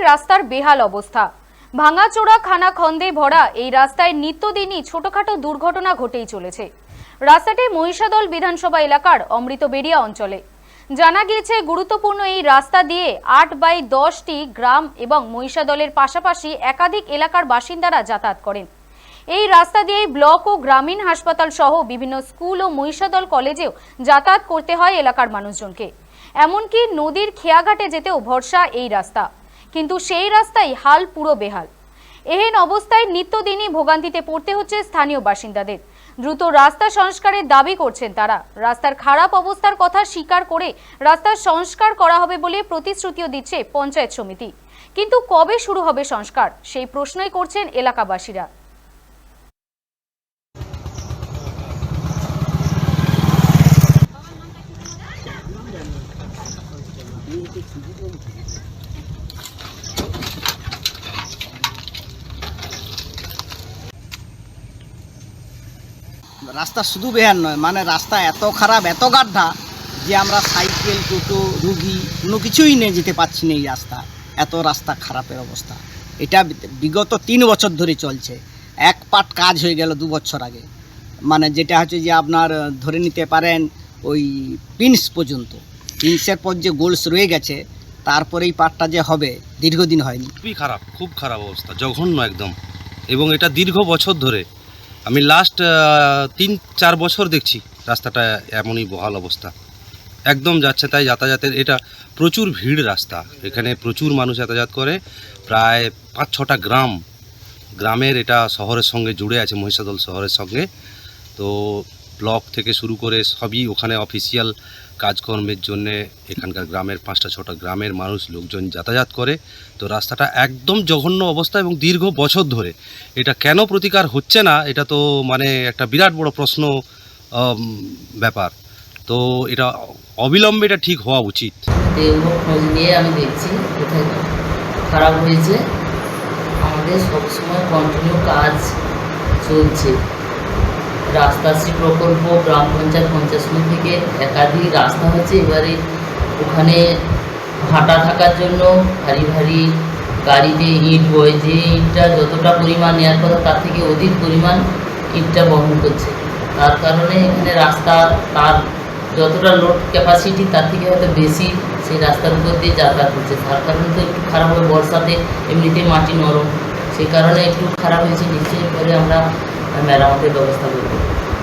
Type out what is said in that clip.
রাস্তার বেহাল অবস্থা। ভাঙাচোরা খানা খন্দে ভরা এই রাস্তায় নিত্যদিনই ছোটখাটো দুর্ঘটনা ঘটেই চলেছে। রাস্তাটি মহিষাদল বিধানসভা এলাকার অমৃত অমৃতবেড়িয়া অঞ্চলে। জানা গিয়েছে, গুরুত্বপূর্ণ এই রাস্তা দিয়ে আট বাই দশটি গ্রাম এবং মহিষাদলের পাশাপাশি একাধিক এলাকার বাসিন্দারা যাতায়াত করেন। এই রাস্তা দিয়ে ব্লক ও গ্রামীণ হাসপাতাল সহ বিভিন্ন স্কুল ও মহিষাদল কলেজেও যাতায়াত করতে হয় এলাকার মানুষজনকে। এমনকি নদীর খেয়াঘাটে যেতেও ভরসা এই রাস্তা। কিন্তু সেই রাস্তাই হাল পুরো বেহাল। এহেন অবস্থায় নিত্যদিনই ভোগান্তিতে পড়তে হচ্ছে স্থানীয় বাসিন্দাদের। দ্রুত রাস্তা সংস্কারের দাবি করছেন তারা। রাস্তার খারাপ অবস্থার কথা স্বীকার করে রাস্তার সংস্কার করা হবে বলে প্রতিশ্রুতিও দিচ্ছে পঞ্চায়েত সমিতি। কিন্তু কবে শুরু হবে সংস্কার? সেই প্রশ্নই করছেন এলাকাবাসীরা। রাস্তা শুধু বেহার নয় মানে রাস্তা এত খারাপ, এত গাড্ডা যে আমরা সাইকেল, টোটো, রুগী কোনো কিছুই নিয়ে যেতে পারছি না এই রাস্তা। এত রাস্তা খারাপের অবস্থা। এটা বিগত তিন বছর ধরে চলছে। এক পাট কাজ হয়ে গেল দু বছর আগে। মানে যেটা হচ্ছে যে আপনার ধরে নিতে পারেন ওই পিন্স পর্যন্ত। পিন্সের পর যে গোলস রয়ে গেছে, তারপরে এই পাটটা যে হবে, দীর্ঘদিন হয়নি। খুবই খারাপ, খুব খারাপ অবস্থা, জঘন্য একদম। এবং এটা দীর্ঘ বছর ধরে আমি লাস্ট তিন, চার বছর দেখছি রাস্তাটা এমনই বহাল অবস্থা। একদম যাচ্ছে তাই যাতায়াতের, এটা প্রচুর ভিড় রাস্তা। এখানে প্রচুর মানুষ যাতায়াত করে, প্রায় পাঁচ, ছটা গ্রাম। গ্রামের এটা শহরের সঙ্গে জুড়ে আছে, মহিষাদল শহরের সঙ্গে। তো ব্লক থেকে শুরু করে সবই ওখানে অফিসিয়াল কাজকর্মের জন্যে এখানকার গ্রামের পাঁচটা ছটা গ্রামের মানুষ লোকজন যাতায়াত করে। তো রাস্তাটা একদম জঘন্য অবস্থা এবং দীর্ঘ বছর ধরে। এটা কেন প্রতিকার হচ্ছে না, এটা তো মানে একটা বিরাট বড় প্রশ্ন ব্যাপার। তো এটা অবিলম্বে এটা ঠিক হওয়া উচিত। আমি দেখছি কোথায় খারাপ হয়েছে। আমাদের সবসময় কন্টিনিউ কাজ চলছে। রাস্তাশ্রী প্রকল্প গ্রাম পঞ্চায়েত পঞ্চায়েত থেকে একাধিক রাস্তা হচ্ছে এবারে ওখানে ভাটা থাকার জন্য ভারী ভারী গাড়িতে ইট বয়, যে ইটটা যতটা পরিমাণ নেওয়ার কথা তার থেকে অধিক পরিমাণ ইটটা বহন করছে। তার কারণে এখানে রাস্তা, তার যতটা লোড ক্যাপাসিটি তার থেকে হয়তো বেশি সেই রাস্তার উপর দিয়ে যাতায়াত করছে। তার কারণে তো একটু খারাপ হবে। বর্ষাতে এমনিতে মাটি নরম। সেই কারণে একটু খারাপ হয়েছে। নিশ্চয়ই পরে আমরা मैं अराउंड के दोस्त बोल हूँ।